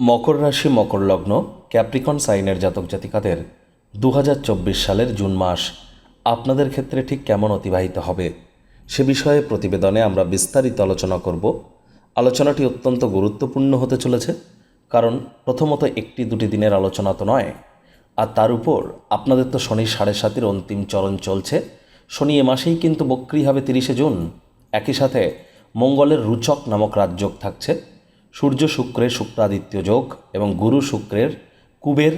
মকর রাশি, মকর লগ্ন, ক্যাপ্রিকন সাইনের জাতক জাতিকাদের দু হাজার চব্বিশ সালের জুন মাস আপনাদের ক্ষেত্রে ঠিক কেমন অতিবাহিত হবে সে বিষয়ে প্রতিবেদনে আমরা বিস্তারিত আলোচনা করব। আলোচনাটি অত্যন্ত গুরুত্বপূর্ণ হতে চলেছে, কারণ প্রথমত একটি দুটি দিনের আলোচনা তো নয়, আর তার উপর আপনাদের তো শনি সাড়ে সাতের অন্তিম চরণ চলছে। শনি এ মাসেই কিন্তু বক্রি হবে তিরিশে জুন। একই সাথে মঙ্গলের রুচক নামক রাজযোগ থাকছে। সূর্য শুক্রের শুক্রাদিত্য যোগ এবং গুরু শুক্রের কুবের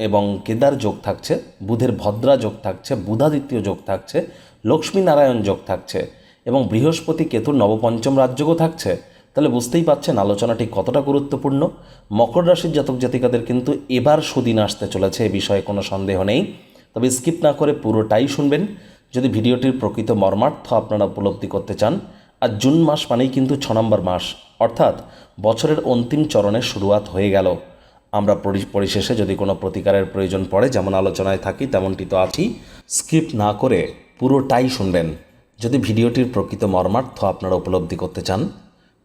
এবং কেদার যোগ থাকছে, বুধের ভদ্রা যোগ থাকছে, বুধাদিত্য যোগ থাকছে লক্ষ্মী নারায়ণ যোগ থাকছে এবং বৃহস্পতি কেতুর নবপঞ্চম রাজযোগও থাকছে। তাহলে বুঝতেই পাচ্ছেন আলোচনাটি কতটা গুরুত্বপূর্ণ। মকর রাশির জাতক জাতিকাদের কিন্তু এবার সুদিন আসতে চলেছে, এ বিষয়ে কোনো সন্দেহ নেই। তবে স্কিপ না করে পুরোটাই শুনবেন। যদি ভিডিওটির প্রকৃত মর্মার্থ আপনারা উপলব্ধি করতে চান আর জুন মাস মানেই কিন্তু ছ নম্বর মাস। অর্থাৎ বছরের অন্তিম চরণের শুরুয়াত হয়ে গেল। আমরা পরি- পরিশেষে যদি কোনো প্রতিকারের প্রয়োজন পড়ে, যেমন আলোচনায় থাকি, তেমনটি তো আছি স্কিপ না করে পুরোটাই শুনবেন। যদি ভিডিওটির প্রকৃত মর্মার্থ আপনারা উপলব্ধি করতে চান,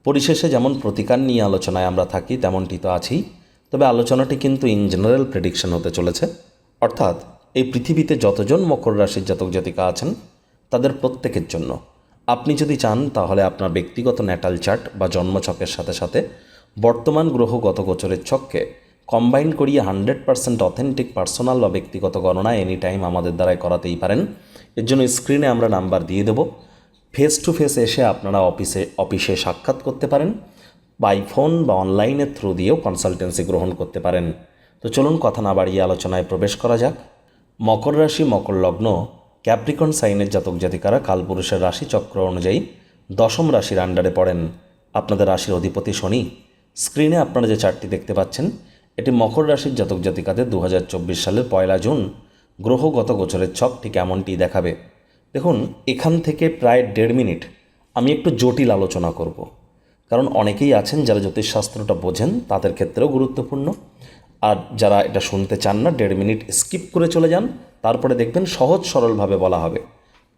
পরিশেষে যেমন প্রতিকার নিয়ে আলোচনায় আমরা থাকি, তেমনটি তো আছেই। তবে আলোচনাটি কিন্তু ইন জেনারেল প্রেডিকশন হতে চলেছে। অর্থাৎ এই পৃথিবীতে যতজন মকর রাশির জাতক জাতিকা আছেন, তাদের প্রত্যেকের জন্য। আপনি যদি চান, তাহলে আপনার ব্যক্তিগত ন্যাটাল চার্ট বা জন্মছকের সাথে সাথে বর্তমান গ্রহগত গোচরের ছককে কম্বাইন করিয়ে হান্ড্রেড পার্সেন্ট অথেন্টিক পার্সোনাল বা ব্যক্তিগত গণনা এনি টাইম আমাদের দ্বারাই করাতেই পারেন। এর জন্য স্ক্রিনে আমরা নাম্বার দিয়ে দেব। ফেস টু ফেস এসে আপনারা অফিসে অফিসে সাক্ষাৎ করতে পারেন। বাই ফোন বা অনলাইনের থ্রু দিয়েও কনসালটেন্সি গ্রহণ করতে পারেন। তো চলুন কথা না বাড়িয়ে আলোচনায় প্রবেশ করা যাক। মকর রাশি, মকর লগ্ন ক্যাপ্রিকন সাইনের জাতক জাতিকারা কালপুরুষের রাশি চক্র অনুযায়ী দশম রাশির আন্ডারে পড়েন। আপনাদের রাশির অধিপতি শনি। স্ক্রিনে আপনারা যে চারটি দেখতে পাচ্ছেন, এটি মকর রাশির জাতক জাতিকাদের দু হাজার চব্বিশ সালের পয়লা জুন। গ্রহগত গোচরের ছক ঠিক এমনটি দেখাবে। দেখুন, এখান থেকে প্রায় দেড় মিনিট আমি একটু জটিল আলোচনা করব। কারণ অনেকেই আছেন যারা জ্যোতিষশাস্ত্রটা বোঝেন, তাদের ক্ষেত্রেও গুরুত্বপূর্ণ। আর যারা এটা শুনতে চান না, দেড় মিনিট স্কিপ করে চলে যান, তারপরে দেখবেন সহজ সরলভাবে বলা হবে।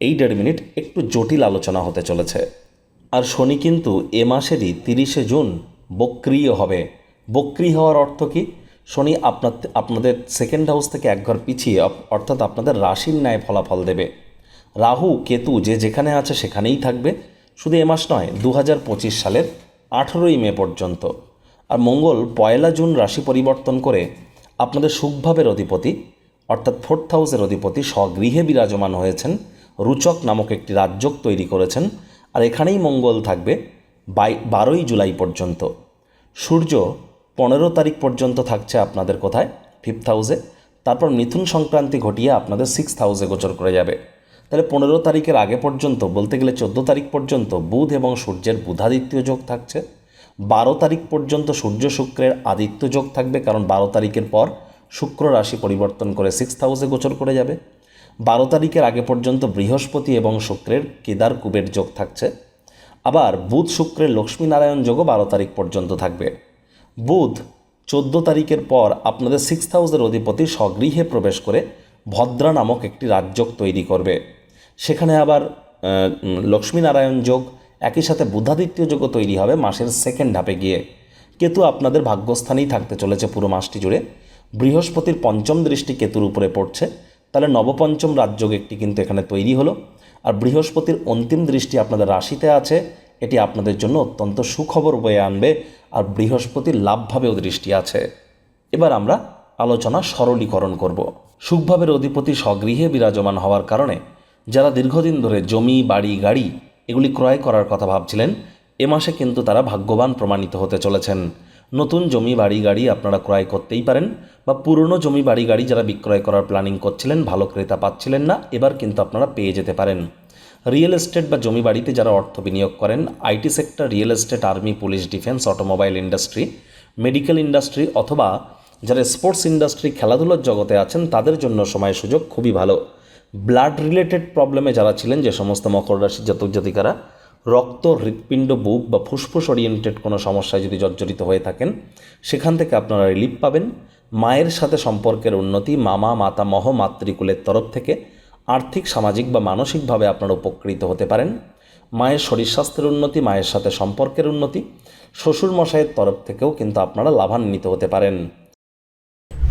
এই দেড় মিনিট একটু জটিল আলোচনা হতে চলেছে। আর শনি কিন্তু এ মাসেরই তিরিশে জুন বক্রিয় হবে। বক্রি হওয়ার অর্থ কি? শনি আপনার, আপনাদের সেকেন্ড হাউস থেকে এক ঘর পিছিয়ে অর্থাৎ আপনাদের রাশির ন্যায় ফলাফল দেবে। রাহু, কেতু যে যেখানে আছে সেখানেই থাকবে। শুধু এ মাস নয় দু সালের আঠেরোই মে পর্যন্ত। আর মঙ্গল পয়লা জুন রাশি পরিবর্তন করে আপনাদের সুখভাবের অধিপতি, অর্থাৎ ফোর্থ হাউসের অধিপতি স্বগৃহে বিরাজমান হয়েছেন। রুচক নামক একটি রাজ্যক তৈরি করেছেন আর এখানেই মঙ্গল থাকবে বাই, বারোই জুলাই পর্যন্ত। সূর্য পনেরো তারিখ পর্যন্ত থাকছে আপনাদের কোথায়? ফিফথ হাউসে। তারপর মিথুন সংক্রান্তি ঘটিয়ে আপনাদের সিক্স হাউসে গোচর করে যাবে। তাহলে পনেরো তারিখের আগে পর্যন্ত বলতে গেলে চোদ্দ তারিখ পর্যন্ত বুধ এবং সূর্যের বুধাদিত্য যোগ থাকছে। বারো তারিখ পর্যন্ত সূর্য শুক্রের আদিত্য যোগ থাকবে, কারণ বারো তারিখের পর শুক্র রাশি পরিবর্তন করে সিক্স হাউসে গোচর করে যাবে। বারো তারিখের আগে পর্যন্ত বৃহস্পতি এবং শুক্রের কেদার কুবের যোগ থাকছে। আবার বুধ শুক্রের লক্ষ্মীনারায়ণ যোগও বারো তারিখ পর্যন্ত থাকবে। বুধ চোদ্দ তারিখের পর আপনাদের সিক্স হাউসের অধিপতি স্বগৃহে প্রবেশ করে ভদ্রা নামক একটি রাজযোগ তৈরি করবে। সেখানে আবার লক্ষ্মীনারায়ণ যোগ একই সাথে বুধাদিত্য যোগও তৈরি হবে মাসের সেকেন্ড হাফে গিয়ে। কেতু আপনাদের ভাগ্যস্থানেই থাকতে চলেছে পুরো মাসটি জুড়ে। বৃহস্পতির পঞ্চম দৃষ্টি কেতুর উপরে পড়ছে। তাহলে নবপঞ্চম রাজযোগ একটি কিন্তু এখানে তৈরি হলো। আর বৃহস্পতির অন্তিম দৃষ্টি আপনাদের রাশিতে আছে। এটি আপনাদের জন্য অত্যন্ত সুখবর বয়ে আনবে। আর বৃহস্পতির লাভভাবেও দৃষ্টি আছে। এবার আমরা আলোচনা সরলীকরণ করব। সুখভাবের অধিপতি স্বগৃহে বিরাজমান হওয়ার কারণে যারা দীর্ঘদিন ধরে জমি, বাড়ি, গাড়ি এগুলি ক্রয় করার কথা ভাবছিলেন। এ মাসে কিন্তু তারা ভাগ্যবান প্রমাণিত হতে চলেছেন। নতুন জমি বাড়ি গাড়ি আপনারা ক্রয় করতেই পারেন বা পুরনো জমি বাড়ি গাড়ি যারা বিক্রয় করার প্ল্যানিং করছিলেন, ভালো ক্রেতা পাচ্ছিলেন না, এবার কিন্তু আপনারা পেয়ে যেতে পারেন। রিয়েল এস্টেট বা জমি বাড়িতে যারা অর্থ বিনিয়োগ করেন, IT sector, real estate, army, police, defence, automobile industry, medical industry অথবা যারা স্পোর্টস ইন্ডাস্ট্রি, খেলাধুলার জগতে আছেন, তাদের জন্য সময় সুযোগ খুবই ভালো। ব্লাড রিলেটেড প্রবলেমে যারা ছিলেন, যে সমস্ত মকর রাশির জাতক জাতিকারা, রক্ত, হৃৎপিণ্ড, বুক বা ফুসফুস ওরিয়েন্টেড কোনো সমস্যায় যদি জর্জরিত হয়ে থাকেন, সেখান থেকে আপনারা রিলিফ পাবেন। মায়ের সাথে সম্পর্কের উন্নতি, মামা মাতামহ মাতৃকুলের তরফ থেকে আর্থিক, সামাজিক বা মানসিকভাবে আপনারা উপকৃত হতে পারেন। মায়ের শরীর স্বাস্থ্যের উন্নতি, মায়ের সাথে সম্পর্কের উন্নতি শ্বশুর মশাইয়ের তরফ থেকেও কিন্তু আপনারা লাভান্বিত হতে পারেন।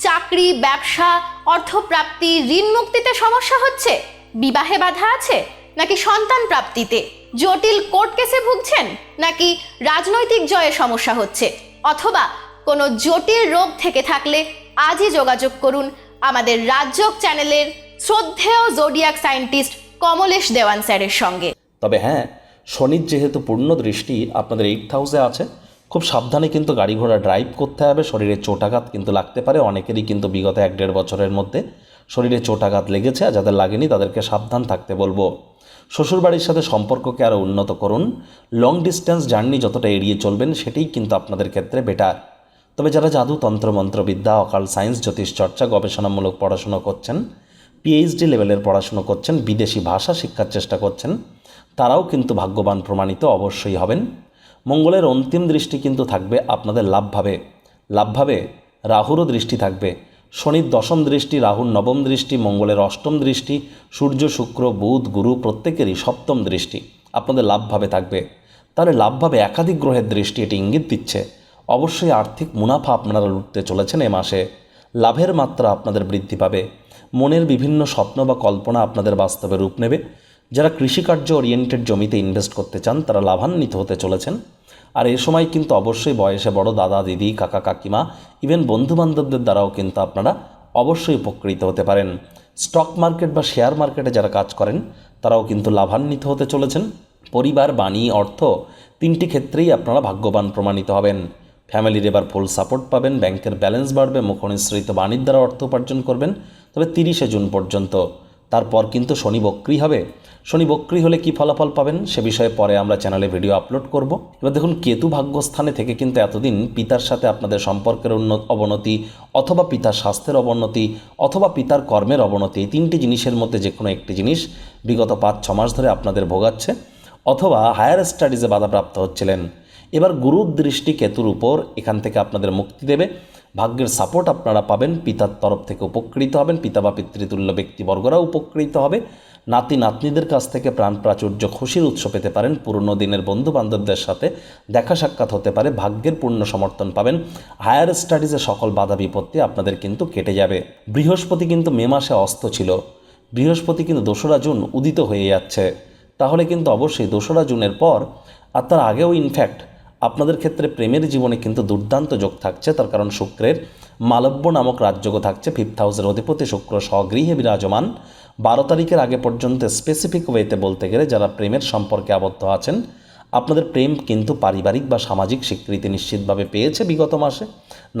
চাকরি, ব্যবসা, অর্থপ্রাপ্তি, ঋণ মুক্তিতে সমস্যা হচ্ছে? বিবাহে বাধা আছে? নাকি সন্তান প্রাপ্তিতে? জটিল কোর্ট কেসে ভুগছেন? নাকি রাজনৈতিক জয়ে সমস্যা হচ্ছে? অথবা কোনো জটিল রোগ থেকে থাকলে আজই যোগাযোগ করুন আমাদের রাজ্যক চ্যানেলের শ্রদ্ধেয় জোডিয়াক সায়েন্টিস্ট কমলেশ দেওয়ান স্যারের সঙ্গে। তবে হ্যাঁ শনির যেহেতু পূর্ণ দৃষ্টি আপনাদের এইট হাউসে আছে খুব সাবধানে কিন্তু গাড়ি ঘোড়া ড্রাইভ করতে হবে। শরীরে চোটাঘাত কিন্তু লাগতে পারে। অনেকেরই কিন্তু বিগত এক দেড় বছরের মধ্যে শরীরে চোটাঘাত লেগেছে। আর যাদের লাগেনি, তাদেরকে সাবধান থাকতে বলব। শ্বশুরবাড়ির সাথে সম্পর্ককে আরও উন্নত করুন। লং ডিস্টেন্স জার্নি যতটা এড়িয়ে চলবেন, সেটাই কিন্তু আপনাদের ক্ষেত্রে বেটার তবে যারা জাদু তন্ত্র, মন্ত্রবিদ্যা অকাল সায়েন্স জ্যোতিষ চর্চা, গবেষণামূলক পড়াশুনো করছেন পিএইচডি লেভেলের পড়াশুনো করছেন, বিদেশি ভাষা শিক্ষার চেষ্টা করছেন, তারাও কিন্তু ভাগ্যবান প্রমাণিত অবশ্যই হবেন। মঙ্গলের অন্তিম দৃষ্টি কিন্তু থাকবে আপনাদের লাভভাবে। লাভভাবে রাহুরও দৃষ্টি থাকবে। শনির দশম দৃষ্টি, রাহুর নবম দৃষ্টি, মঙ্গলের অষ্টম দৃষ্টি, সূর্য, শুক্র, বুধ, গুরু প্রত্যেকেরই সপ্তম দৃষ্টি আপনাদের লাভভাবে থাকবে। তাহলে লাভভাবে একাধিক গ্রহের দৃষ্টি এটি ইঙ্গিত দিচ্ছে। অবশ্যই আর্থিক মুনাফা আপনারা লুটতে চলেছেন এ মাসে। লাভের মাত্রা আপনাদের বৃদ্ধি পাবে। মনের বিভিন্ন স্বপ্ন বা কল্পনা আপনাদের বাস্তবে রূপ নেবে। যারা কৃষিকার্য ওরিয়েন্টেড জমিতে ইনভেস্ট করতে চান, তারা লাভান্বিত হতে চলেছেন। আর এ সময় কিন্তু অবশ্যই বয়সে বড় দাদা, দিদি, কাকা, কাকিমা ইভেন বন্ধুবান্ধবদের দ্বারাও কিন্তু আপনারা অবশ্যই উপকৃত হতে পারেন। স্টক মার্কেট বা শেয়ার মার্কেটে যারা কাজ করেন, তারাও কিন্তু লাভান্বিত হতে চলেছেন। পরিবার, বাণী, অর্থ, তিনটি ক্ষেত্রেই আপনারা ভাগ্যবান প্রমাণিত হবেন। ফ্যামিলির এবার ফুল সাপোর্ট পাবেন ব্যাংকের ব্যালেন্স বাড়বে, মুখনিসৃত বাণীর দ্বারা অর্থ উপার্জন করবেন। তবে তিরিশে জুন পর্যন্ত তারপর কিন্তু শনি বক্রি হবে। শনি বক্রি হলে কি ফলাফল পাবেন সে বিষয়ে পরে আমরা চ্যানেলে ভিডিও আপলোড করব। এবার দেখুন, কেতু ভাগ্যস্থানে থেকে কিন্তু এতদিন পিতার সাথে আপনাদের সম্পর্কের উন্নত অবনতি অথবা পিতার স্বাস্থ্যের অবনতি অথবা পিতার কর্মের অবনতি তিনটি জিনিসের মধ্যে যে কোনো একটি জিনিস বিগত পাঁচ, ছ মাস ধরে আপনাদের ভোগাচ্ছে। অথবা হায়ার স্টাডিজে বাধাপ্রাপ্ত হচ্ছিলেন। এবার গুরুর দৃষ্টি কেতুর উপর এখান থেকে আপনাদের মুক্তি দেবে। ভাগ্যের সাপোর্ট আপনারা পাবেন, পিতার তরফ থেকে উপকৃত হবেন, পিতা বা পিতৃতুল্য ব্যক্তিবর্গরাও উপকৃত হবে। নাতি, নাতনিদের কাছ থেকে প্রাণ প্রাচুর্য খুশির উৎস পেতে পারেন, পুরনো দিনের বন্ধু বান্ধবদের সাথে দেখা সাক্ষাৎ হতে পারে, ভাগ্যের পূর্ণ সমর্থন পাবেন। হায়ার স্টাডিজে সকল বাধা বিপত্তি আপনাদের কিন্তু কেটে যাবে। বৃহস্পতি কিন্তু মে মাসে অস্ত ছিল। বৃহস্পতি কিন্তু দোসরা জুন উদিত হয়ে যাচ্ছে। তাহলে কিন্তু অবশ্যই দোসরা জুনের পর, আর তার আগেও ইনফ্যাক্ট আপনাদের ক্ষেত্রে প্রেমের জীবনে কিন্তু দুর্দান্ত যোগ থাকছে। তার কারণ শুক্রের মালব্য নামক রাজযোগ থাকছে। ফিফথ হাউসের অধিপতি শুক্র স্বগৃহে বিরাজমান। বারো তারিখের আগে পর্যন্ত স্পেসিফিক ওয়েতে বলতে গেলে যারা প্রেমের সম্পর্কে আবদ্ধ আছেন আপনাদের প্রেম কিন্তু পারিবারিক বা সামাজিক স্বীকৃতি নিশ্চিতভাবে পেয়েছে বিগত মাসে।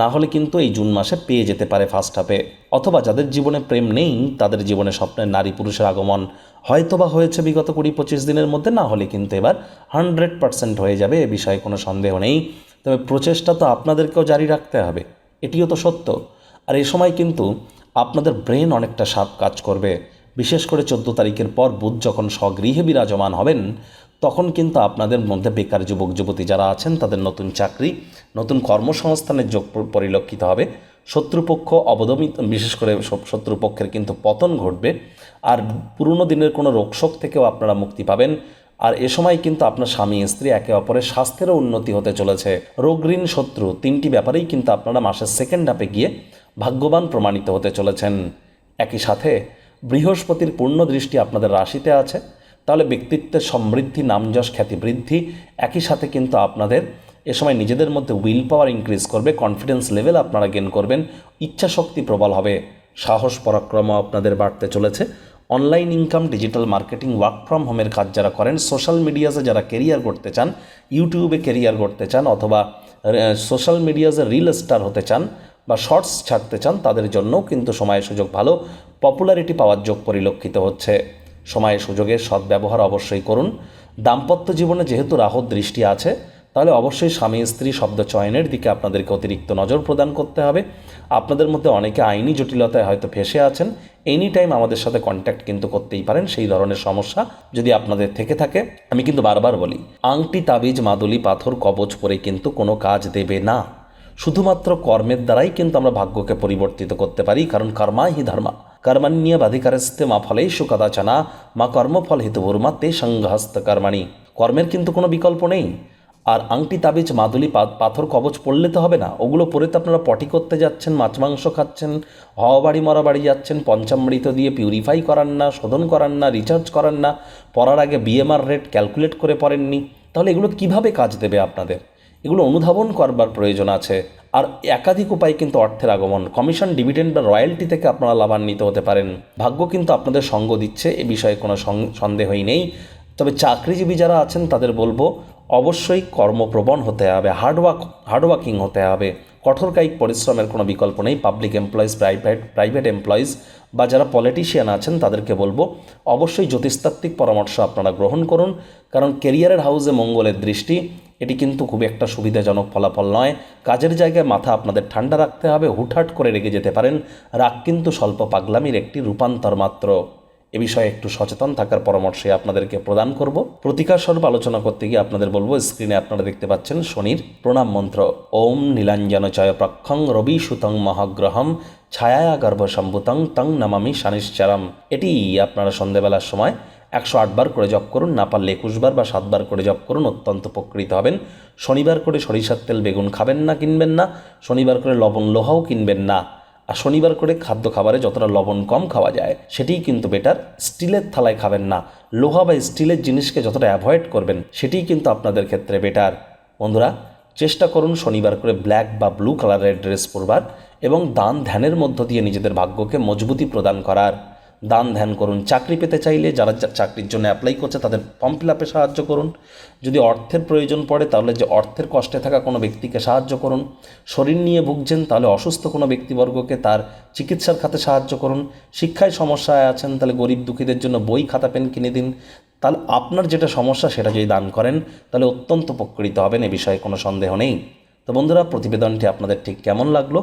না হলে কিন্তু এই জুন মাসে পেয়ে যেতে পারে ফার্স্ট হাফে অথবা যাদের জীবনে প্রেম নেই, তাদের জীবনে স্বপ্নের নারী পুরুষের আগমন হয়তোবা হয়েছে বিগত কুড়ি পঁচিশ দিনের মধ্যে। না হলে কিন্তু এবার হান্ড্রেড পার্সেন্ট হয়ে যাবে, এ বিষয়ে কোনো সন্দেহ নেই। তবে প্রচেষ্টা তো আপনাদেরকেও জারি রাখতে হবে, এটিও তো সত্য। আর এ সময় কিন্তু আপনাদের ব্রেন অনেকটা সাপ কাজ করবে। বিশেষ করে চোদ্দ তারিখের পর বুধ যখন স্বগৃহে বিরাজমান হবেন তখন কিন্তু আপনাদের মধ্যে বেকার যুবক, যুবতী যারা আছেন, তাদের নতুন চাকরি, নতুন কর্মসংস্থানের যোগ পরিলক্ষিত হবে। শত্রুপক্ষ অবদমিত, বিশেষ করে শত্রুপক্ষের কিন্তু পতন ঘটবে। আর পুরনো দিনের কোনো রোগশোক থেকেও আপনারা মুক্তি পাবেন। আর এ সময় কিন্তু আপনার স্বামী, স্ত্রী একে অপরের স্বাস্থ্যেরও উন্নতি হতে চলেছে। রোগ ঋণ শত্রু তিনটি ব্যাপারেই কিন্তু আপনারা মাসের সেকেন্ড হাফে গিয়ে ভাগ্যবান প্রমাণিত হতে চলেছেন। একই সাথে বৃহস্পতির পূর্ণ দৃষ্টি আপনাদের রাশিতে আছে। তাহলে ব্যক্তিত্বের সমৃদ্ধি, নামযশ খ্যাতি বৃদ্ধি একই সাথে কিন্তু আপনাদের এ সময় নিজেদের মধ্যে উইল পাওয়ার ইনক্রিজ করবে কনফিডেন্স লেভেল আপনারা গেন করবেন, ইচ্ছা শক্তি প্রবল হবে, সাহস, পরাক্রম আপনাদের বাড়তে চলেছে। Online income digital marketing work from হোমের কাজ যারা করেন সোশ্যাল মিডিয়াতে যারা কেরিয়ার করতে চান ইউটিউবে কেরিয়ার করতে চান অথবা সোশ্যাল মিডিয়াতে রিল স্টার হতে চান বা শর্টস ছাড়তে চান, তাদের জন্যও কিন্তু সময় সুযোগ ভালো পপুলারিটি পাওয়ার যোগ পরিলক্ষিত হচ্ছে। সময় সুযোগের সদ্ব্যবহার অবশ্যই করুন। দাম্পত্য জীবনে যেহেতু রাহুর দৃষ্টি আছে, তাহলে অবশ্যই স্বামী স্ত্রী শব্দ চয়নের দিকে আপনাদেরকে অতিরিক্ত নজর প্রদান করতে হবে। আপনাদের মধ্যে অনেকে আইনি জটিলতায় হয়তো ফেসে আছেন। এনি টাইম আমাদের সাথে কন্ট্যাক্ট কিন্তু করতেই পারেন, সেই ধরনের সমস্যা যদি আপনাদের থেকে থাকে। আমি কিন্তু বারবার বলি, আংটি, তাবিজ, মাদুলি, পাথর, কবচ পরে কিন্তু কোনো কাজ দেবে না। শুধুমাত্র কর্মের দ্বারাই কিন্তু আমরা ভাগ্যকে পরিবর্তিত করতে পারি, কারণ কর্মা হি ধর্মা। কর্মান্য বাধিকারস্তে মা ফলেষু কদাচনা মা কর্মফল হিতভূর্মা তে সংঘহস্ত কর্মাণী কর্মের কিন্তু কোনো বিকল্প নেই। আর আংটি, তাবিজ, মাদুলি পাথর, কবচ পড়লে তো হবে না। ওগুলো পরে তো আপনারা পটি করতে যাচ্ছেন, মাছ, মাংস খাচ্ছেন হওয়া মরা বাড়ি যাচ্ছেন, পঞ্চামৃত দিয়ে পিউরিফাই করান না, শোধন করান না রিচার্জ করান না, পড়ার আগে বিএমআর রেট ক্যালকুলেট করে পড়েননি। তাহলে এগুলো কীভাবে কাজ দেবে আপনাদের? এগুলো অনুধাবন করবার প্রয়োজন আছে। আর একাধিক উপায় কিন্তু অর্থের আগমন। কমিশন, ডিভিডেন্ড বা রয়্যালটি থেকে আপনারা লাভান্বিত হতে পারেন। ভাগ্য কিন্তু আপনাদের সঙ্গ দিচ্ছে, এ বিষয়ে কোনো সন্দেহই নেই। তবে চাকরিজীবী যারা আছেন, তাদের বলব, অবশ্যই কর্মপ্রবণ হতে হবে হার্ডওয়ার্ক হার্ডওয়ার্কিং হতে হবে। কঠোর কায়িক পরিশ্রমের কোনো বিকল্প নেই। Public employees, private private employees বা যারা পলিটিশিয়ান আছেন, তাদেরকে বলব, অবশ্যই জ্যোতিষতাত্ত্বিক পরামর্শ আপনারা গ্রহণ করুন। কারণ কেরিয়ারের হাউসে মঙ্গলের দৃষ্টি এটি কিন্তু খুব একটা সুবিধাজনক ফলাফল নয়। কাজের জায়গায় মাথা আপনাদের ঠান্ডা রাখতে হবে, হুটহাট করে রেগে যেতে পারেন। রাগ কিন্তু স্বল্প পাগলামির একটি রূপান্তর মাত্র। এ বিষয়ে একটু সচেতন থাকার পরামর্শে আপনাদেরকে প্রদান করব। প্রতিকার স্বরূপ আলোচনা করতে গিয়ে আপনাদের বলব, স্ক্রিনে আপনারা দেখতে পাচ্ছেন শনির প্রণাম মন্ত্র। ওম নীলাঞ্জন চয় প্রক্ষং রবি সুতং মহাগ্রহম ছায়া গর্ভ সম্ভুতং তং নমামি শানিশ্চারম। এটি আপনারা সন্ধেবেলার সময় একশো আটবার করে জপ করুন, না পারলে একুশবার বা সাতবার করে জপ করুন, অত্যন্ত উপকৃত হবেন। শনিবার করে সরিষার তেল বেগুন খাবেন না, কিনবেন না। শনিবার করে লবণ লোহাও কিনবেন না। আর শনিবার করে খাদ্য খাবারে যতটা লবণ কম খাওয়া যায়, সেটিই কিন্তু বেটার স্টিলের থালায় খাবেন না। লোহা বা স্টিলের জিনিসকে যতটা অ্যাভয়েড করবেন, সেটিই কিন্তু আপনাদের ক্ষেত্রে বেটার বন্ধুরা, চেষ্টা করুন শনিবার করে ব্ল্যাক বা ব্লু কালারের ড্রেস পরবার এবং দান ধ্যানের মধ্য দিয়ে নিজেদের ভাগ্যকে মজবুতি প্রদান করার। দান ধ্যান করুন। চাকরি পেতে চাইলে যারা চাকরির জন্য অ্যাপ্লাই করছে, তাদের ফর্ম ফিল আপে সাহায্য করুন। যদি অর্থের প্রয়োজন পড়ে, তাহলে যে অর্থের কষ্টে থাকা কোনো ব্যক্তিকে সাহায্য করুন। শরীর নিয়ে ভুগছেন, তাহলে অসুস্থ কোনো ব্যক্তিবর্গকে তার চিকিৎসার খাতে সাহায্য করুন। শিক্ষায় সমস্যায় আছেন, তাহলে গরিব দুঃখীদের জন্য বই, খাতা, পেন কিনে দিন। তাহলে আপনার যেটা সমস্যা, সেটা যদি দান করেন, তাহলে অত্যন্ত উপকৃত হবেন, এ বিষয়ে কোনো সন্দেহ নেই। তো বন্ধুরা, প্রতিবেদনটি আপনাদের ঠিক কেমন লাগল?